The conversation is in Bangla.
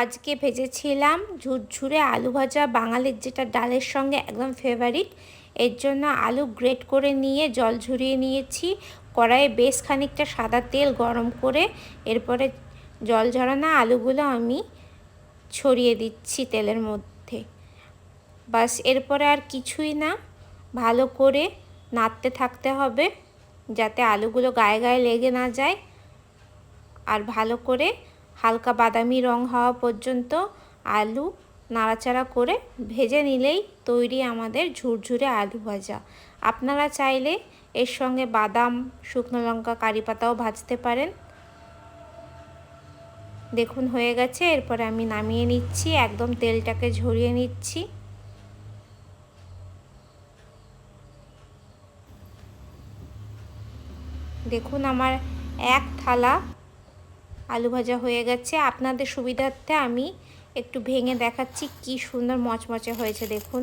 আজকে ভেজেছিলাম ঝুরঝুরে আলু ভাজা, বাঙালির যেটা ডালের সঙ্গে একদম ফেভারিট এর জন্য আলু গ্রেট করে নিয়ে জল ঝরিয়ে নিয়েছি। কড়াইয়ে বেশ খানিকটা সাদা তেল গরম করে এরপরে জল ঝরানো আলুগুলো আমি ছড়িয়ে দিচ্ছি তেলের মধ্যে। বাস এরপরে আর কিছুই না, ভালো করে নাড়তে থাকতে হবে যাতে আলুগুলো গায়ে গায়ে লেগে না যায়। আর ভালো করে হালকা বাদামি রং হওয়া পর্যন্ত আলু নাড়াচাড়া করে ভেজে নিলেই তৈরি আমাদের ঝুরঝুরে আলু ভাজা। আপনারা চাইলে এর সঙ্গে বাদাম, শুকনো লঙ্কা, কারি পাতাও ভাজতে পারেন। দেখুন, হয়ে গেছে। এরপরে আমি নামিয়ে নিচ্ছি, একদম তেলটাকে ঝরিয়ে নিচ্ছি। দেখুন, আমার এক থালা আলু ভাজা হয়ে গেছে। আপনাদের সুবিধার্থে আমি একটু ভেঙে দেখাচ্ছি কি সুন্দর মচমচে হয়েছে, দেখুন।